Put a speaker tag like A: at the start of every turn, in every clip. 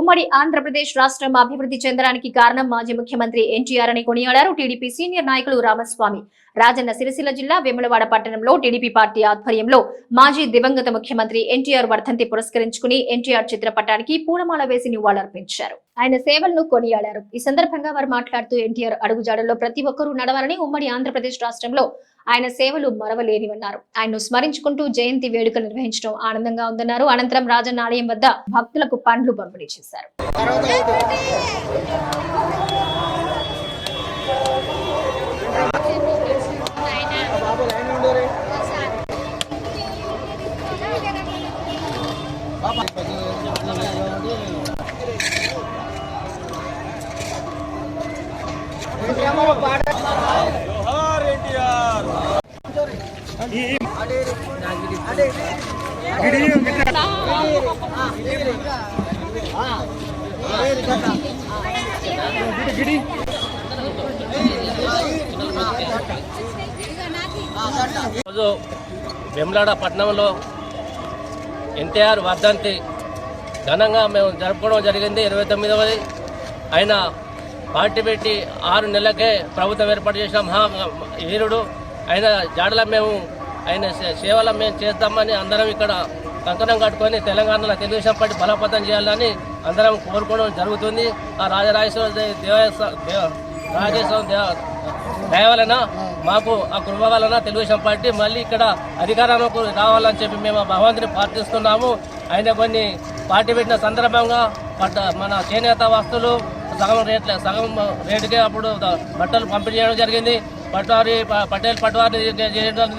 A: ఉమ్మడి ఆంధ్రప్రదేశ్ రాష్ట్రం అభివృద్ధి చెందడానికి కారణం మాజీ ముఖ్యమంత్రి ఎన్టీఆర్ అని కొనియాడారు టీడీపీ సీనియర్ నాయకులు రామస్వామి. రాజన్న సిరిసిల్ల జిల్లా వేములవాడ పట్టణంలో టీడీపీ పార్టీ ఆధ్వర్యంలో మాజీ దివంగత ముఖ్యమంత్రి ఎన్టీఆర్ వర్ధంతి పురస్కరించుకుని ఎన్టీఆర్ చిత్రపటానికి పూలమాల వేసి నివాళులర్పించారు. ఆయన సేవలను కొనియాడారు. ఈ సందర్భంగా వారు మాట్లాడుతూ ఎన్టీఆర్ అడుగుజాడల్లో ప్రతి ఒక్కరూ నడవాలని ఉమ్మడి ఆంధ్రప్రదేశ్ రాష్ట్రంలో ఆయన సేవలు మరవలేనివన్నారు. ఆయన్ను స్మరించుకుంటూ జయంతి వేడుక నిర్వహించడం ఆనందంగా ఉందన్నారు. అనంతరం రాజన్న ఆలయం వద్ద భక్తులకు పండ్లు పంపిణీ చేశారు.
B: ఈరోజు వెమ్లాడ పట్టణంలో ఎన్టీఆర్ వర్ధంతి ఘనంగా మేము జరుపుకోవడం జరిగింది. ఇరవై తొమ్మిదవది ఆయన పార్టీ పెట్టి ఆరు నెలలకే ప్రభుత్వం ఏర్పాటు చేసిన మహా వీరుడు. ఆయన జాడల మేము ఆయన సేవల సేవలు మేము చేద్దామని అందరం ఇక్కడ కంకణం కట్టుకొని తెలంగాణలో తెలుగుదేశం పార్టీ బలపతం చేయాలని అందరం కోరుకోవడం జరుగుతుంది. ఆ రాజరాజేశ్వర దే- దేవ రాజేశ్వరం దేవ దయ వలన మాకు ఆ కృప వలన తెలుగుదేశం పార్టీ మళ్ళీ ఇక్కడ అధికారంలోకి రావాలని చెప్పి మేము భగవంతుని ప్రార్థిస్తున్నాము. ఆయన కొన్ని పార్టీ పెట్టిన సందర్భంగా పట్ట మన చేనేత వస్తువులు సగం రేట్ల సగం రేటుకే అప్పుడు బట్టలు పంపిణీ చేయడం జరిగింది. పట్వారి ప- పటేల్ పట్వారి చేయడం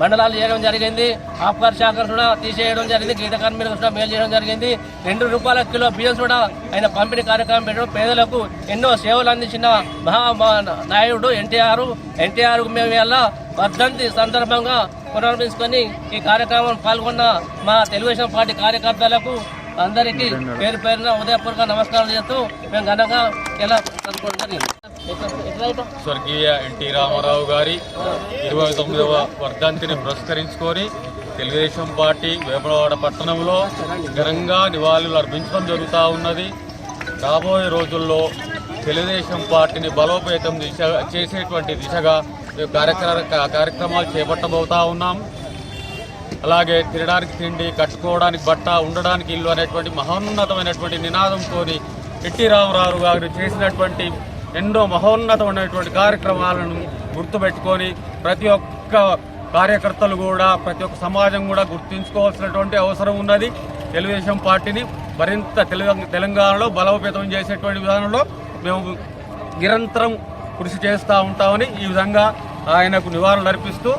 B: మండలాలు చేయడం జరిగింది. ఆఫ్కార్ శాఖ కూడా తీసేయడం జరిగింది. గీత కార్మికులు కూడా మేలు చేయడం జరిగింది. రెండు రూపాయల కిలో బియ్యం కూడా ఆయన పంపిణీ కార్యక్రమం పెట్టడం పేదలకు ఎన్నో సేవలు అందించిన మహా మా- నాయుడు ఎన్టీఆర్. ఎన్టీఆర్ మేము వెళ్ళా వర్ధంతి సందర్భంగా పునర్మించుకొని ఈ కార్యక్రమం పాల్గొన్న మా తెలుగుదేశం పార్టీ కార్యకర్తలకు అందరికీ పేరు పేరున ఉదయపూర్వక నమస్కారం చేస్తూ మేము ఘనంగా ఎలా జరుపుకోవడం జరిగింది.
C: స్వర్గీయ ఎన్టీ రామారావు గారి ఇరవై తొమ్మిదవ వర్ధంతిని పురస్కరించుకొని తెలుగుదేశం పార్టీ వేపలవాడ పట్టణంలో ఘనంగా నివాళులు అర్పించడం జరుగుతూ ఉన్నది. రాబోయే రోజుల్లో తెలుగుదేశం పార్టీని బలోపేతం దిశ చేసేటువంటి దిశగా కార్యక్రమ కార్యక్రమాలు చేపట్టబోతా ఉన్నాం. అలాగే తినడానికి తిండి కట్టుకోవడానికి బట్ట ఉండడానికి ఇల్లు అనేటువంటి మహోన్నతమైనటువంటి నినాదంతో ఎన్టీ రామారావు గారు చేసినటువంటి ఎన్నో మహోన్నతమైనటువంటి కార్యక్రమాలను గుర్తుపెట్టుకొని ప్రతి ఒక్క కార్యకర్తలు కూడా ప్రతి ఒక్క సమాజం కూడా గుర్తుంచుకోవాల్సినటువంటి అవసరం ఉన్నది. తెలుగుదేశం పార్టీని మరింత తెలంగాణలో బలోపేతం చేసేటువంటి విధానంలో మేము నిరంతరం కృషి చేస్తూ ఉంటామని ఈ విధంగా ఆయనకు నివారణ అర్పిస్తూ